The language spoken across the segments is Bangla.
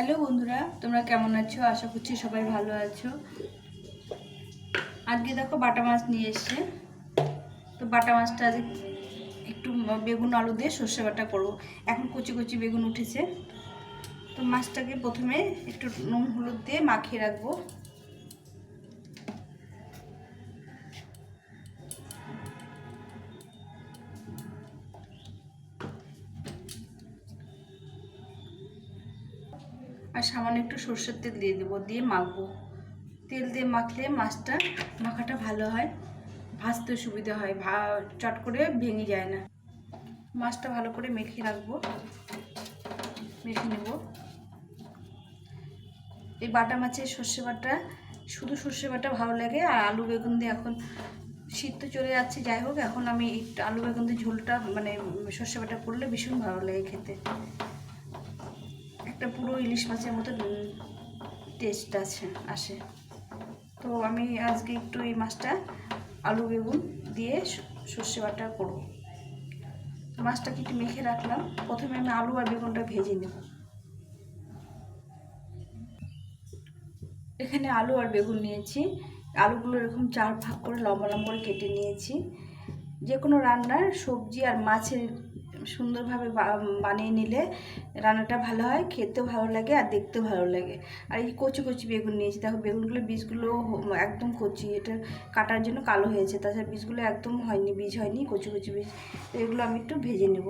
হ্যালো বন্ধুরা, তোমরা কেমন আছো? আশা করছি সবাই ভালো আছো। আজকে দেখো বাটা মাছ নিয়ে এসছে। তো বাটা মাছটা আজ একটু বেগুন আলু দিয়ে সর্ষে বাটা করব। এখন কচি কচি বেগুন উঠেছে। তো মাছটাকে প্রথমে একটু নুন হলুদ দিয়ে মাখিয়ে রাখব। সামান্য একটু সর্ষের তেল দিয়ে দেবো, দিয়ে মাখবো। তেল দিয়ে মাখলে মাছটা মাখাটা ভালো হয় ভাজতে সুবিধা হয়, ভা, চট করে ভেঙে যায় না। মাছটা ভালো করে মেখে রাখব, মেখে নেব। এই বাটা মাছের সর্ষে বাটা, শুধু সর্ষে বাটা ভালো লাগে, আর আলু বেগুন দিয়ে এখন শীত তো চলে যাচ্ছে, যাই হোক, এখন আমি আলু বেগুন দিয়ে ঝোলটা মানে সর্ষে বাটা করলে ভীষণ ভালো লাগে খেতে। পুরো ইলিশ মাছের মতো টেস্ট আছে, আসে। তো আমি আজকে একটু এই মাছটা আলু বেগুন দিয়ে সর্ষে বাটা করব। মাছটাকে একটু মেখে রাখলাম। প্রথমে আমি আলু আর বেগুনটা ভেজে নেব। এখানে আলু আর বেগুন নিয়েছি। আলুগুলো এরকম চার ভাগ করে লম্বা লম্বা করে কেটে নিয়েছি। যে কোনো রান্নার সবজি আর মাছের সুন্দরভাবে বানিয়ে নিলে রান্নাটা ভালো হয়, খেতেও ভালো লাগে আর দেখতেও ভালো লাগে। আর এই কচি কচি বেগুন নিয়েছি, দেখো বেগুনগুলো বীজগুলো একদম কচি, এটা কাটার জন্য কালো হয়েছে, তাছাড়া বীজগুলো একদম হয়নি, বীজ হয়নি, কচি কচি বীজ, তো এগুলো আমি একটু ভেজে নেব।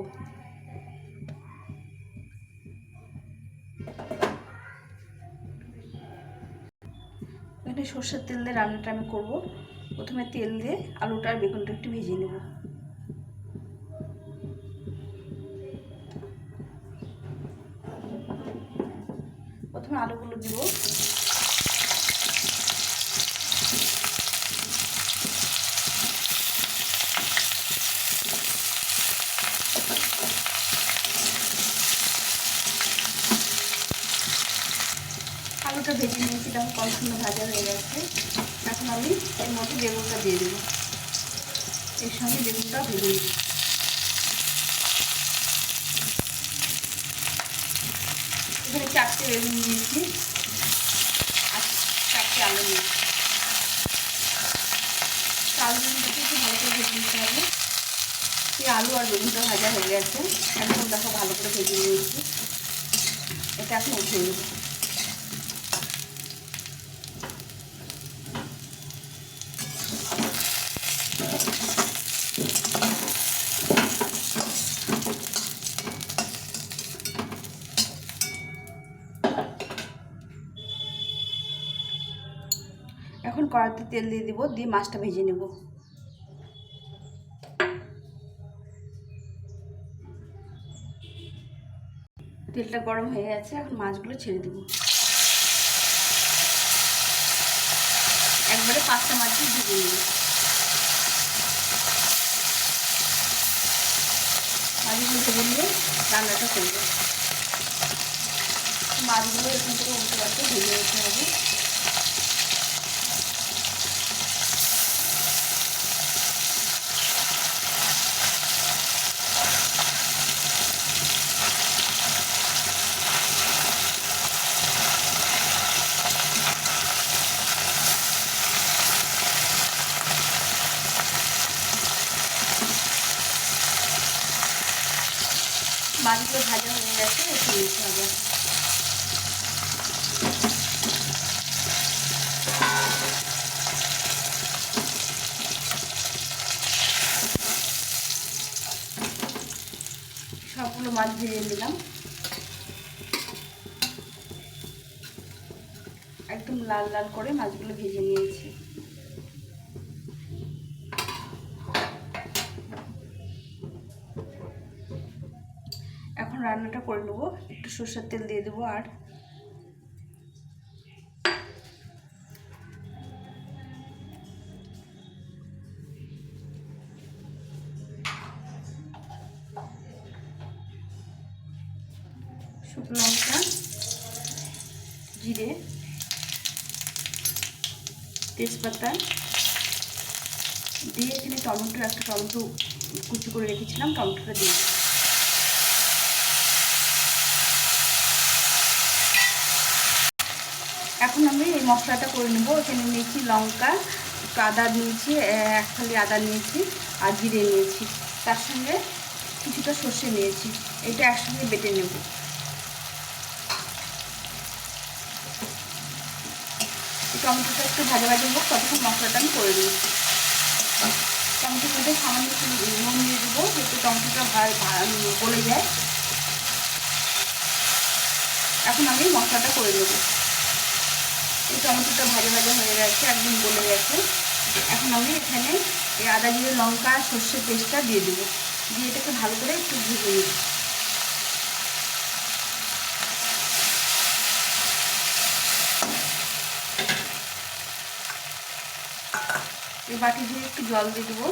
এখানে সর্ষের তেল দিয়ে রান্নাটা আমি করব। প্রথমে তেল দিয়ে আলুটা আর বেগুনটা একটু ভেজে নেব। প্রথমে আলুগুলো দিব। আলুটা ভেজে নিয়েছি তখন কম সুন্দর ভাজা হয়ে গেছে। এখন আমি এর মধ্যে বেগুনটা দিয়ে দেবো। এর সঙ্গে বেগুনটা ভেজে নেব এখানে চারটে বেগুন দিয়েছি আর চারটে আলু দিয়েছি আলু আলুগুলোকে ভালো করে ভেজে নিতে হবে। আলু আর বেগুনটা ভাজা হয়ে গেছে। একদম দেখো ভালো করে ভেজে নিয়েছি। এটা এখন উঠে নেব এখন কড়াইতে তেল দিয়ে দিব, দিয়ে মাছটা ভেজে নেব। তেলটা গরম হয়ে গেছে, এখন মাছগুলো ছেড়ে দেব। একবারে পাঁচটা মাছই ভেজে নেব। মাছগুলো ভেজে নিয়ে রান্নাটা করব। মাছগুলো এখান থেকে উল্টে পাল্টে ভেজে নিতে হবে মাছগুলো ভাজা হয়ে গেছে একটু নিতে হবে সবগুলো মাছ ভেজে নিলাম। একদম লাল লাল করে মাছগুলো ভেজে নিয়েছি। রান্নাটা করে নেব। একটু সর্ষের তেল দিয়ে দেবো আর। শুকনো লঙ্কা, জিরে, তেজপাতা দিয়ে এখানে টমেটো একটা টমেটো কুচি করে রেখেছিলাম, টমেটোটা দিয়ে এখন আমি এই মশলাটা করে নেব। এখানে নিয়েছি লঙ্কা, একটু আদা নিয়েছি এক থালি আদা নিয়েছি আর জিরে নিয়েছি। তার সঙ্গে কিছুটা সর্ষে নিয়েছি। এটা একসঙ্গে বেটে নেব। টমেটোটা একটু ভাজা ভাজা হোক, ততক্ষণ মশলাটা আমি করে নেব। টমেটোর মধ্যে সামান্য একটু নুন দিয়ে দেবো যেহেতু টমেটোটা গলে যায়। এখন আমি মশলাটা করে নেব। টমেটোটা ভাজা ভাজা হয়ে গেছে, একদম গলে গেছে। এখন আমি এখানে এই আদা জিরে, লঙ্কা, সর্ষের পেস্টটা দিয়ে দেবো। দিয়ে এটাকে ভালো করে একটু ভেজে নেব। এই বাটি দিয়ে একটু জল দিয়ে দেবো।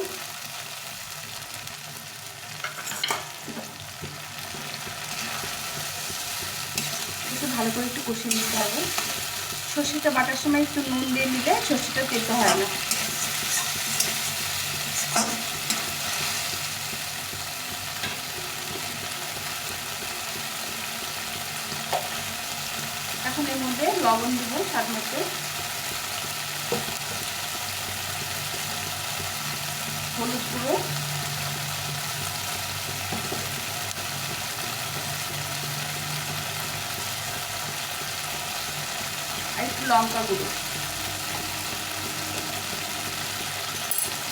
একটু ভালো করে একটু কষিয়ে নিতে হবে। সর্ষেটা বাটার সময় একটু নুন দিয়ে নিলে সর্ষেটা তেতো হয় না। এখন এর মধ্যে লবণ দিব স্বাদ মতো। হলুদ গুঁড়ো। লঙ্কা গুঁড়ো।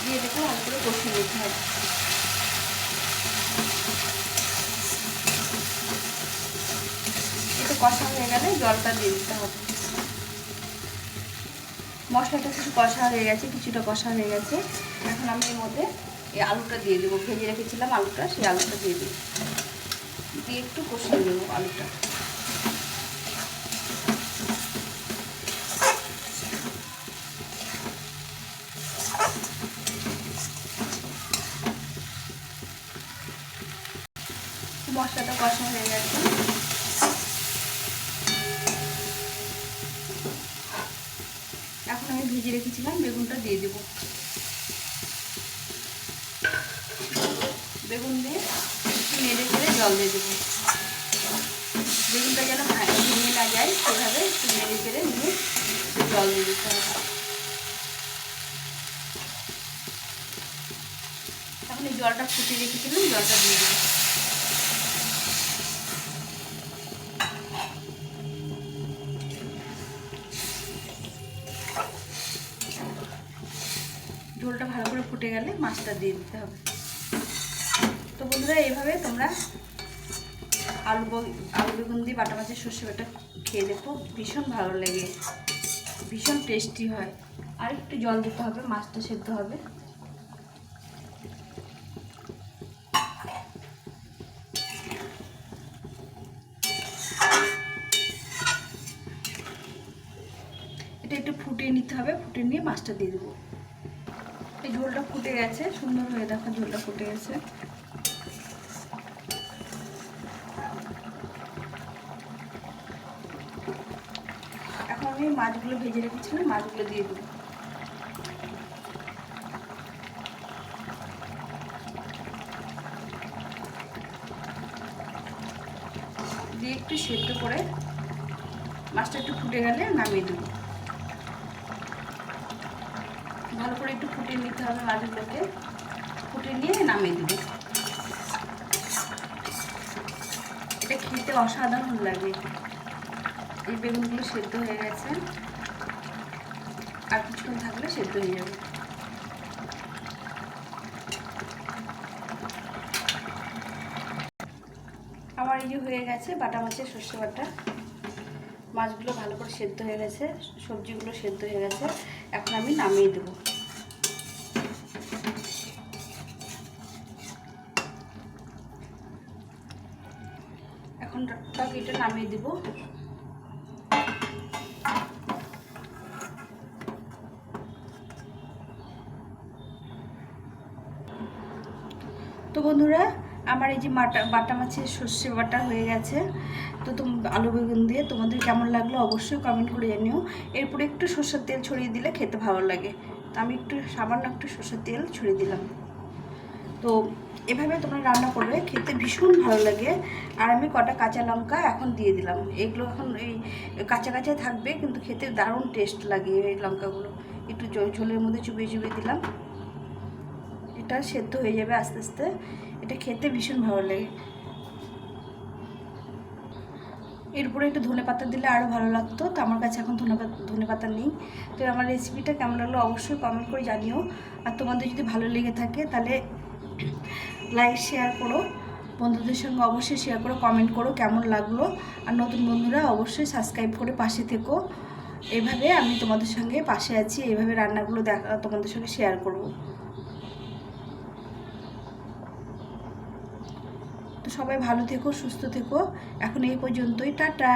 দিয়ে দেখে ভালো করে কষিয়ে নিতে হবে। একটু কষা হয়ে গেলে জলটা দিয়ে দিতে হবে। মশলাটা কিছু কষা হয়ে গেছে, কিছুটা কষা হয়ে গেছে। এখন আমি এর মধ্যে এই আলুটা দিয়ে দেবো। ভেজে রেখেছিলাম আলুটা, সেই আলুটা দিয়ে দেবো দিয়ে একটু কষিয়ে দেবো আলুটা মশলাটা কষা হয়ে গেছে। এখন আমি ভেজে রেখেছিলাম, বেগুনটা দিয়ে দেব। বেগুন দিয়ে একটু নেড়ে চেড়ে জল দিয়ে দেবো। বেগুনটা যেন ভেঙে না যায়, সেভাবে একটু নেড়ে চেড়ে নিয়ে জল দিয়ে দিতে হবে। এখন এই জলটা ফুটিয়ে রেখেছিলাম, জলটা দিয়ে দেবো। ফুটে গেলে মাছটা দিয়ে দিতে হবে। তো বন্ধুরা, এইভাবে তোমরা আলু আলু বেগুন দিয়ে বাটা মাছের সর্ষে বাটা খেয়ে দেখো, ভীষণ ভালো লাগে, ভীষণ টেস্টি হয়। আর একটু জল দিতে হবে, মাছটা সেদ্ধ হবে। এটা একটু ফুটিয়ে নিতে হবে, ফুটিয়ে নিয়ে মাছটা দিয়ে দেবো এই ঝোলটা ফুটে গেছে সুন্দর হয়ে দেখো, ঝোলটা ফুটে গেছে। এখন আমি মাছগুলো ভেজে রেখেছিলাম মাছগুলো দিয়ে দেবো। দিয়ে একটু সেদ্ধ করে মাছটা একটু ফুটে গেলে নামিয়ে দেবো। ভালো করে একটু ফুটিয়ে নিতে হবে মাছগুলোকে। ফুটিয়ে নিয়ে নামিয়ে দেবো। এটা খেতে অসাধারণ লাগে। এই বেগুনগুলো সেদ্ধ হয়ে গেছে। আর কিছুক্ষণ থাকলে সেদ্ধ হয়ে যাবে। আমার এই যে হয়ে গেছে বাটা মাছের সর্ষে বাটা। মাছগুলো ভালো করে সেদ্ধ হয়ে গেছে, সবজিগুলো সেদ্ধ হয়ে গেছে। এখন আমি নামিয়ে দেবো। এখন টকিটা নামিয়ে দেবো। তো বন্ধুরা, আমার এই যে মাটা বাটা মাছের সর্ষে বাটা হয়ে গেছে। তো তোম আলু বেগুন দিয়ে তোমাদের কেমন লাগল অবশ্যই কমেন্ট করে জানিও। এরপরে একটু সর্ষের তেল ছড়িয়ে দিলে খেতে ভালো লাগে। তো আমি একটু সামান্য একটু সর্ষের তেল ছড়িয়ে দিলাম। তো এভাবে তোমরা রান্না করবে, খেতে ভীষণ ভালো লাগে। আর আমি কটা কাঁচা লঙ্কা এখন দিয়ে দিলাম। এগুলো এখন এই কাঁচা কাঁচা থাকবে, কিন্তু খেতে দারুণ টেস্ট লাগে এই লঙ্কাগুলো। একটু ঝোলের মধ্যে চুবিয়ে চুবিয়ে দিলাম। এটা সেদ্ধ হয়ে যাবে আস্তে আস্তে। এটা খেতে ভীষণ ভালো লাগে। এর উপরে একটু ধনে পাতা দিলে আরও ভালো লাগতো। তো আমার কাছে এখন ধনে পাতা ধনে পাতা নেই। তো আমার রেসিপিটা কেমন লাগল অবশ্যই কমেন্ট করে জানিও। আর তোমাদের যদি ভালো লেগে থাকে, তাহলে লাইক শেয়ার করো। বন্ধুদের সঙ্গে অবশ্যই শেয়ার করো কমেন্ট করো কেমন লাগল। আর নতুন বন্ধুরা অবশ্যই সাবস্ক্রাইব করে পাশে থেকো। এভাবে আমি তোমাদের সঙ্গে পাশে আছি এইভাবে রান্নাগুলো দেখা, তোমাদের সঙ্গে শেয়ার করব। তো সবাই ভালো থেকো, সুস্থ থেকো। এখন এই পর্যন্তই, টাটা!